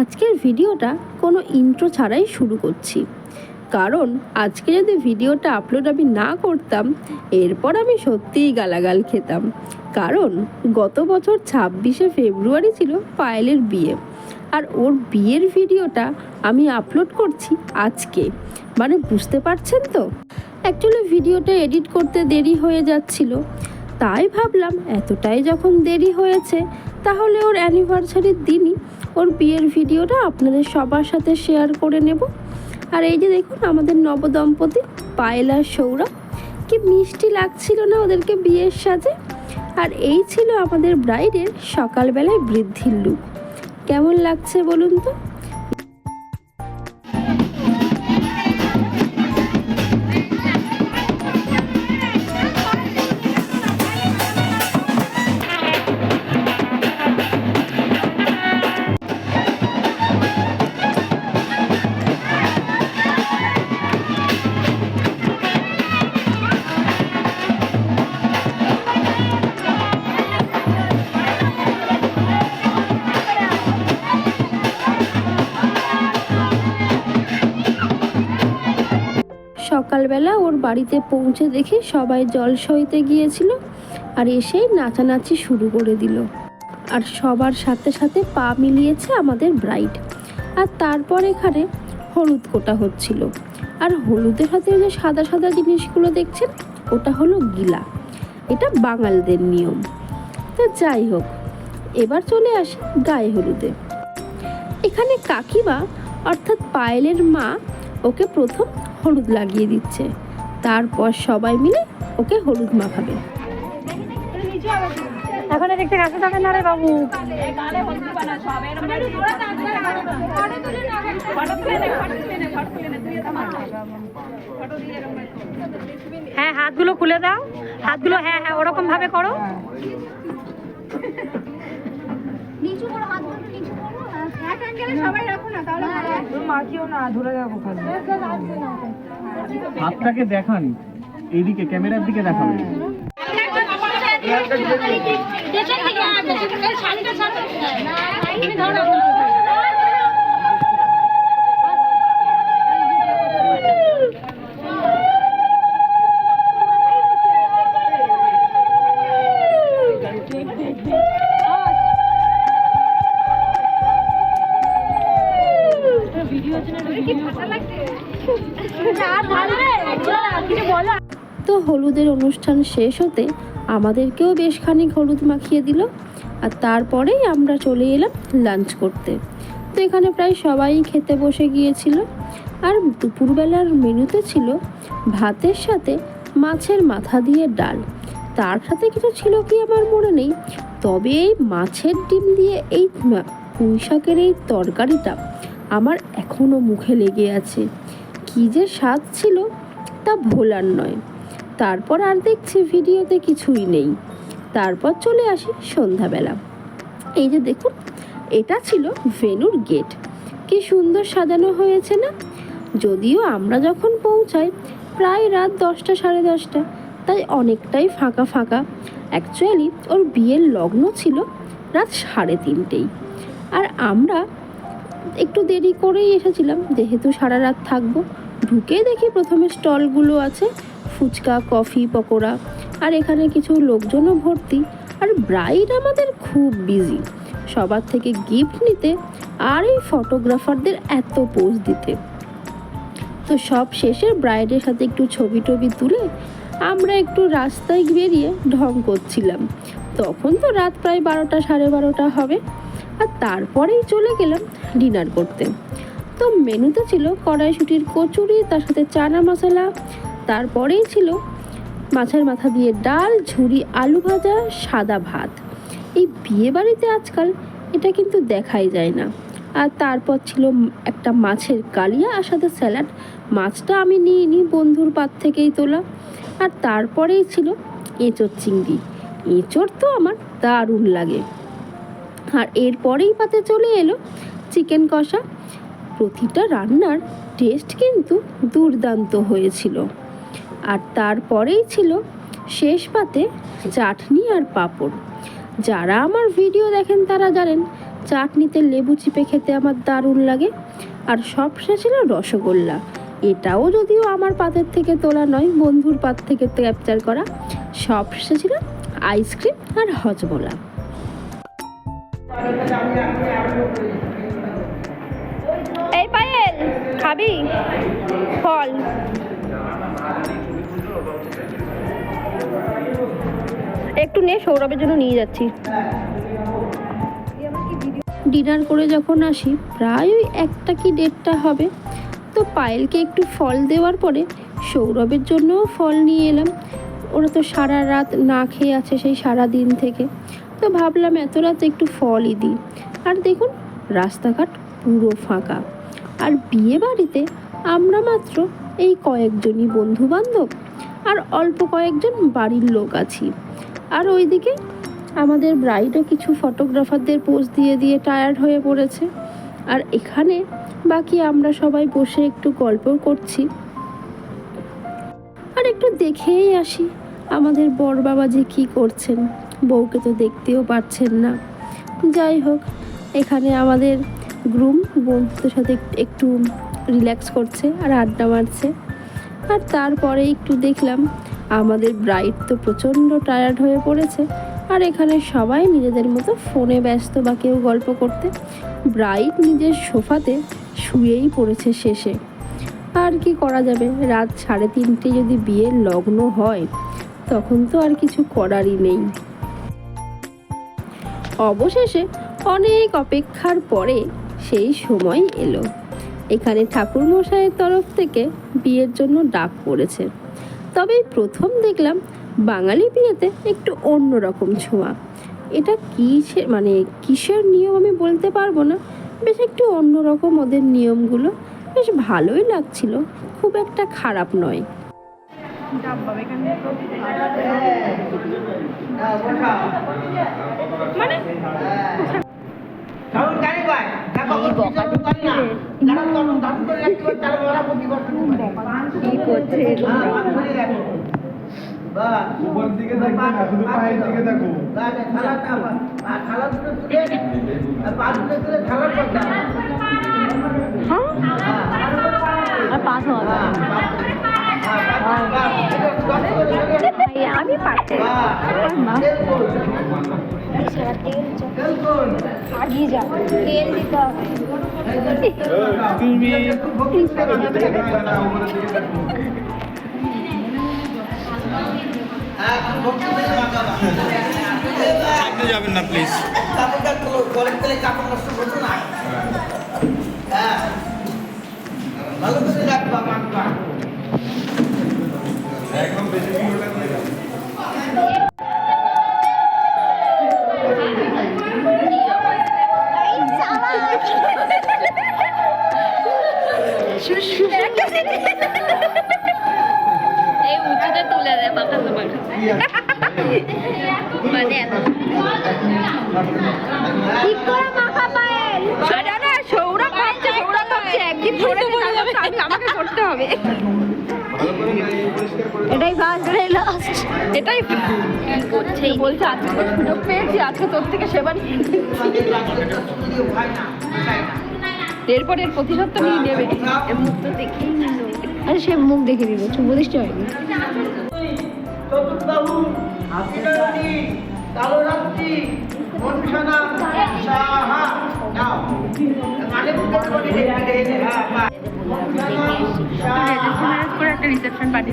আজকের ভিডিওটা কোনো ইন্ট্রো ছাড়াই শুরু করছি। কারণ আজকে যদি ভিডিওটা আপলোড আমি না করতাম, এরপর আমি সত্যিই গালাগাল খেতাম। কারণ গত বছর ছাব্বিশে ফেব্রুয়ারি ছিল পায়েলের বিয়ে। আর ওর বিয়ের ভিডিওটা আমি আপলোড করছি আজকে। মানে বুঝতে পারছেন তো? অ্যাকচুয়ালি ভিডিওটা এডিট করতে দেরি হয়ে যাচ্ছিল। তাই ভাবলাম এতটাই যখন দেরি হয়েছে, তাহলে ওর অ্যানিভার্সারির দিনই ওর বিয়ের ভিডিওটা আপনাদের সবার সাথে শেয়ার করে নেব। আর এই যে দেখুন, আমাদের নবদম্পতি পায়লা সৌরা কি মিষ্টি লাগছিল না ওদেরকে বিয়ের সাথে আর এই ছিল আমাদের ব্রাইডের সকালবেলায় বৃদ্ধির লুক কেমন লাগছে বলুন তো? সকালবেলা ওর বাড়িতে পৌঁছে দেখে সবাই জল সইতে গিয়েছিল আর এসেই নাচানাচি শুরু করে দিল। আর সবার সাথে সাথে পা মিলিয়েছে আমাদের ব্রাইড আর তারপর এখানে হলুদ কোটা হচ্ছিল। আর হলুদের সাথে যে সাদা সাদা জিনিসগুলো দেখছেন, ওটা হলো গিলা। এটা বাঙালিদের নিয়ম। তো যাই হোক, এবার চলে আসি গায়ে হলুদে। এখানে কাকিমা অর্থাৎ পায়েলের মা ওকে প্রথম হলুদ লাগিয়ে দিচ্ছে। তারপর সবাই মিলে ওকে হলুদ মাখাবে। এখন দেখতে কাছে থাকে না রে বাবু? হ্যাঁ হাতগুলো খুলে দাও। হাতগুলো হ্যাঁ হ্যাঁ ওরকম ভাবে করো। নিচু করো হাতগুলো করো সবাই রাখো না তাহলে লাগবে। হাতটাকে দেখান এইদিকে ক্যামেরার দিকে দেখান হ্যাঁ, শাড়িটা ছাড়ো। শেষ হতে আমাদেরকেও বেশ খানিক হলুদ মাখিয়ে দিল আর তারপরেই আমরা চলে এলাম লাঞ্চ করতে। তো এখানে প্রায় সবাই খেতে বসে গিয়েছিল আর দুপুরবেলার মেনুতে ছিল ভাতের সাথে মাছের মাথা দিয়ে ডাল। তার সাথে কিছু ছিল কি আমার মনে নেই, তবে এই মাছের ডিম দিয়ে এই মা- পুঁই শাকের এই তরকারিটা আমার এখনও মুখে লেগে আছে। কী যে স্বাদ ছিল তা ভোলার নয়। তারপর আর দেখছি ভিডিওতে কিছুই নেই। তারপর চলে আসি সন্ধ্যাবেলা। এই যে দেখুন, এটা ছিল ভেনুর গেট। কি সুন্দর সাজানো হয়েছে না? যদিও আমরা যখন পৌঁছাই, প্রায় রাত দশটা সাড়ে দশটা, তাই অনেকটাই ফাঁকা ফাঁকা। অ্যাকচুয়ালি ওর বিয়ের লগ্ন ছিল রাত সাড়ে তিনটেই। আর আমরা একটু দেরি করেই এসেছিলাম, যেহেতু সারা রাত থাকব। ঢুকে দেখি প্রথমে স্টলগুলো আছে ফুচকা, কফি, পকোড়া। আর এখানে কিছু লোকজনও ভর্তি। আর ব্রাইড আমাদের খুব বিজি সবার থেকে গিফট নিতে আর এই ফটোগ্রাফারদের এত পোজ দিতে। তো সব শেষে ব্রাইডের সাথে একটু ছবি টবি তুলে আমরা একটু রাস্তায় বেরিয়ে ঢং করছিলাম। তখন তো রাত প্রায় বারোটা, সাড়ে বারোটা হবে। আর তারপরেই চলে গেলাম ডিনার করতে। তো মেনুতে ছিল কড়াইশুটির কচুরি, তার সাথে চানা মশলা তারপরেই ছিল মাছের মাথা দিয়ে ডাল, ঝুরি, আলু ভাজা, সাদা ভাত। এই বিয়ে বাড়িতে আজকাল এটা কিন্তু দেখাই যায় না। আর তারপর ছিল একটা মাছের কালিয়া আর সাথে স্যালাড। মাছটা আমি নিয়ে নিই বন্ধুর পাত থেকেই তোলা। আর তারপরেই ছিল এঁচোর চিংড়ি। এঁচোর তো আমার দারুণ লাগে। আর এরপরেই পাতে চলে এলো চিকেন কষা। প্রতিটা রান্নার টেস্ট কিন্তু দুর্দান্ত হয়েছিল। আর তারপরেই ছিল শেষ পাতে চাটনি আর পাঁপড়। যারা আমার ভিডিও দেখেন তারা জানেন, চাটনিতে লেবু চিপে খেতে আমার দারুণ লাগে। আর সবশেষে ছিল রসগোল্লা। এটাও যদিও আমার পাতের থেকে তোলা নয়, বন্ধুর পাত থেকে ক্যাপচার করা। সবশেষে ছিল আইসক্রিম আর হজমোলা। এই পায়েল, খাবি? ফল। একটু নে, সৌরভের জন্য নিয়ে যাচ্ছি। ডিনার করে যখন আসি, প্রায় ওই একটা কি দেড়টা হবে, তো পায়েলকে একটু ফল দেওয়ার পরে সৌরভের জন্যও ফল নিয়ে এলাম। ওরা তো সারা রাত না খেয়ে আছে সেই সারা দিন থেকে। তো ভাবলাম এত রাত একটু ফলই দিই। আর দেখুন, রাস্তাঘাট পুরো ফাঁকা। আর বিয়ে বাড়িতে আমরা মাত্র এই কয়েকজনই বন্ধু বান্ধব আর অল্প কয়েকজন বাড়ির লোক আছি। আর ওইদিকে আমাদের ব্রাইডও কিছু ফটোগ্রাফারদের পোজ দিয়ে দিয়ে টায়ার্ড হয়ে পড়েছে। আর এখানে বাকি আমরা সবাই বসে একটু গল্প করছি। আর একটু দেখেই আসি আমাদের বর বাবা যে কী করছেন। বউকে তো দেখতেও পাচ্ছেন না। যাই হোক, এখানে আমাদের গ্রুম বন্ধুদের সাথে একটু রিল্যাক্স করছে আর আড্ডা মারছে। আর তারপরে একটু দেখলাম আমাদের ব্রাইড তো প্রচণ্ড টায়ার্ড হয়ে পড়েছে। আর এখানে সবাই নিজেদের মতো ফোনে ব্যস্ত বা কেউ গল্প করতে। ব্রাইড নিজের সোফাতে শুয়েই পড়েছে শেষে। আর কি করা যাবে? রাত সাড়ে তিনটে যদি বিয়ের লগ্ন হয়, তখন তো আর কিছু করারই নেই। অবশেষে অনেক অপেক্ষার পরে সেই সময় এলো। এখানে ঠাকুর মশাইয়ের তরফ থেকে বিয়ের জন্য ডাক পড়েছে। তবে প্রথম দেখলাম বাঙালি বিয়েতে একটু অন্যরকম ছোঁয়া এটা কিসে মানে কিসের নিয়ম আমি বলতে পারব না বেশ একটু অন্যরকম ওদের নিয়মগুলো বেশ ভালোই লাগছিল খুব একটা খারাপ নয় গাড়ি কি করছে উপর দিকে দুটো তুলে আগিয়ে যা তেল দিতে হবে যাবেন না হ্যাঁ ভালো করে রাখবা মাখবা হবে। এটাই ফার্স্ট এটাই লাস্ট এটাই করছে বলছে আজকে তো সুযোগ পেয়েছি আজকে তোর থেকে সেবা নিয়ে ভাই না চাই না এরপর এর প্রতিশোধ তো নিয়ে নেবে। মুখ তো দেখেই আরে সে মুখ দেখে দিল শুভ দৃষ্টি হয়নি। কালরাত্রি মনসানা সাহা। নাও পার্টি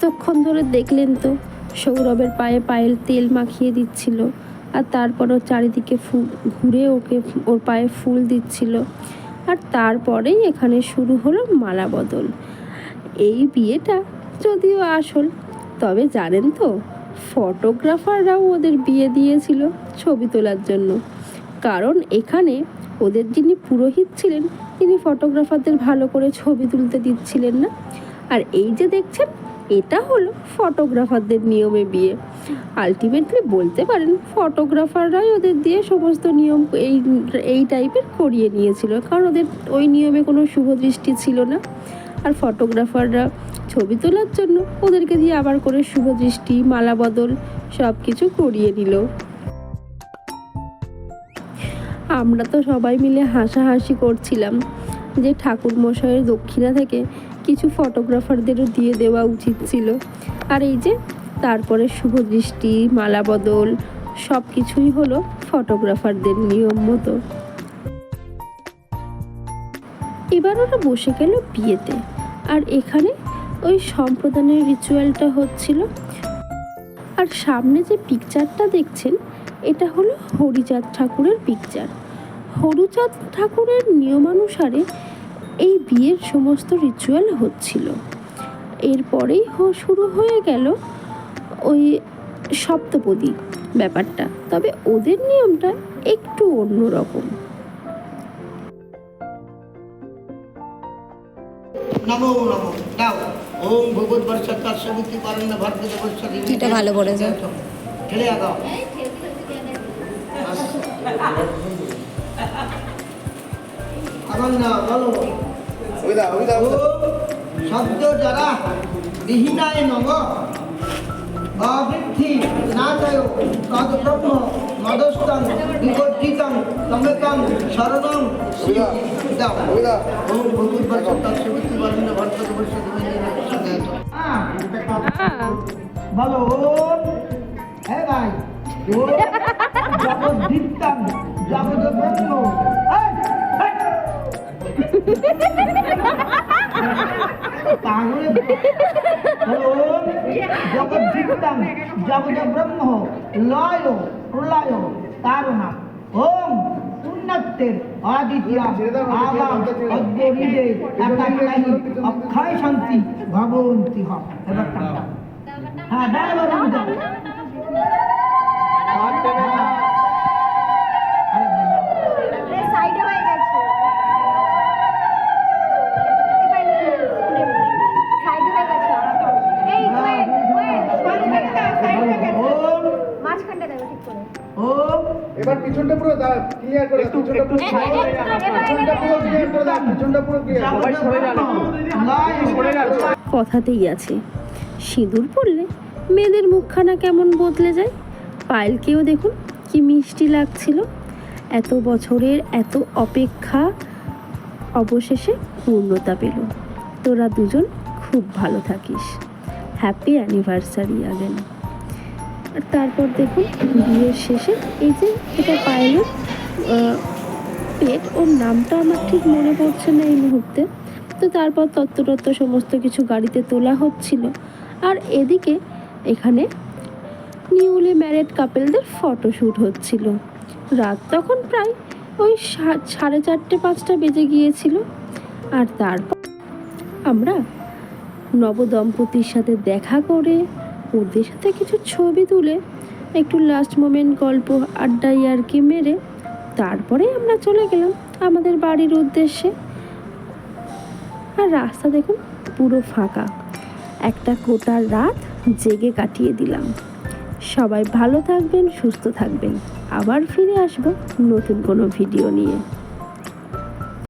তখন ধরে দেখলেন তো, সৌরভের পায়ে পায়েল তেল মাখিয়ে দিচ্ছিল আর তারপরও চারিদিকে ফু- ঘুরে ওকে ওর পায়ে ফুল দিচ্ছিল। আর তারপরেই এখানে শুরু হলো মালা বদল। এই বিয়েটা যদিও আসল, তবে জানেন তো, ফটোগ্রাফাররাও ওদের বিয়ে দিয়েছিল ছবি তোলার জন্য। কারণ এখানে ওদের যিনি পুরোহিত ছিলেন তিনি ফটোগ্রাফারদের ভালো করে ছবি তুলতে দিচ্ছিলেন না। আর এই যে দেখছেন, এটা হলো ফটোগ্রাফারদের নিয়মে বিয়ে। আলটিমেটলি বলতে পারেন, ফটোগ্রাফাররাই ওদের দিয়ে সমস্ত নিয়ম এই এই টাইপের করিয়ে নিয়েছিল। কারণ ওদের ওই নিয়মে কোনো শুভ দৃষ্টি ছিল না। আর ফটোগ্রাফাররা ছবি তোলার জন্য ওদেরকে দিয়ে আবার করে শুভ দৃষ্টি, মালা বদল সব কিছু করিয়ে নিল। আমরা তো সবাই মিলে হাসাহাসি করছিলাম যে ঠাকুর মশাইয়ের দক্ষিণা থেকে কিছু ফটোগ্রাফারদেরও দিয়ে দেওয়া উচিত ছিল। আর এই যে, তারপরে শুভ দৃষ্টি, মালা বদল সব কিছুই হলো ফটোগ্রাফারদের নিয়ম মতো। এবার ওরা বসে গেল বিয়েতে। আর এখানে ওই সম্প্রদানের রিচুয়ালটা হচ্ছিল। আর সামনে যে পিকচারটা দেখছেন, এটা হলো হরিচাঁদ ঠাকুরের পিকচার হরিচাঁদ ঠাকুরের নিয়মানুসারে এই বিয়ের সমস্ত রিচুয়াল হচ্ছিল। এরপরেই হ- শুরু হয়ে গেল ওই সপ্তপদী ব্যাপারটা। তবে ওদের নিয়মটা একটু অন্যরকম। নমো নমো। দাও ওম ভগবত বর্ষ তৎসবিতি পালন ভর্গত বর্ষ এটা ভালো আগাও। এখন না বলো শব্দ যারা বিহীনায় নম অবৃদ্ধি তদ ব্রহ্ম মদস্তং বিবর্জিতং তমেকং শরণং শ্রী দাও ওম ভগবত বর্ষ তৎসবিতি পালন ভর্গত বর্ষ বলো ওম হে ভাই জগদ্দীপ্তং জগদ জগদ্দীপ্তং জগদ ব্রহ্ম লয় প্রলয় কারণা ওম উন্নতের আদিত্য আগাম অক্ষয় শান্তি এবার হ্যাঁ এবার পিছনটা পুরো ক্লিয়ার করে পিছনটা পুরো পিছনটা পুরো ক্লিয়ার করে দাও পিছনটা পুরো ক্লিয়ার সরে সরে কথাতেই আছে সিঁদুর পড়লে মেয়েদের মুখখানা কেমন বদলে যায়? পায়েলকেও দেখুন কি মিষ্টি লাগছিল। এত বছরের এত অপেক্ষা অবশেষে পূর্ণতা পেল। তোরা দুজন খুব ভালো থাকিস। হ্যাপি অ্যানিভার্সারি আগেন আর তারপর দেখুন বিয়ের শেষে এই যে এটা আহ, পেট ওর নামটা আমার ঠিক মনে পড়ছে না এই মুহূর্তে। তো তারপর তত্ত্বতত্ত্ব সমস্ত কিছু গাড়িতে তোলা হচ্ছিল। আর এদিকে এখানে নিউলি ম্যারেড কাপেলদের ফটোশ্যুট হচ্ছিল। রাত তখন প্রায় ওই সাড়ে চারটে পাঁচটা বেজে গিয়েছিল। আর তারপর আমরা নবদম্পতির সাথে দেখা করে ওদের সাথে কিছু ছবি তুলে, একটু লাস্ট মোমেন্ট গল্প আড্ডা ইয়ার্কি মেরে, তারপরে আমরা চলে গেলাম আমাদের বাড়ির উদ্দেশ্যে। আর রাস্তা দেখুন পুরো ফাঁকা। একটা গোটা রাত জেগে কাটিয়ে দিলাম। সবাই ভালো থাকবেন, সুস্থ থাকবেন। আবার ফিরে আসব নতুন কোনো ভিডিও নিয়ে।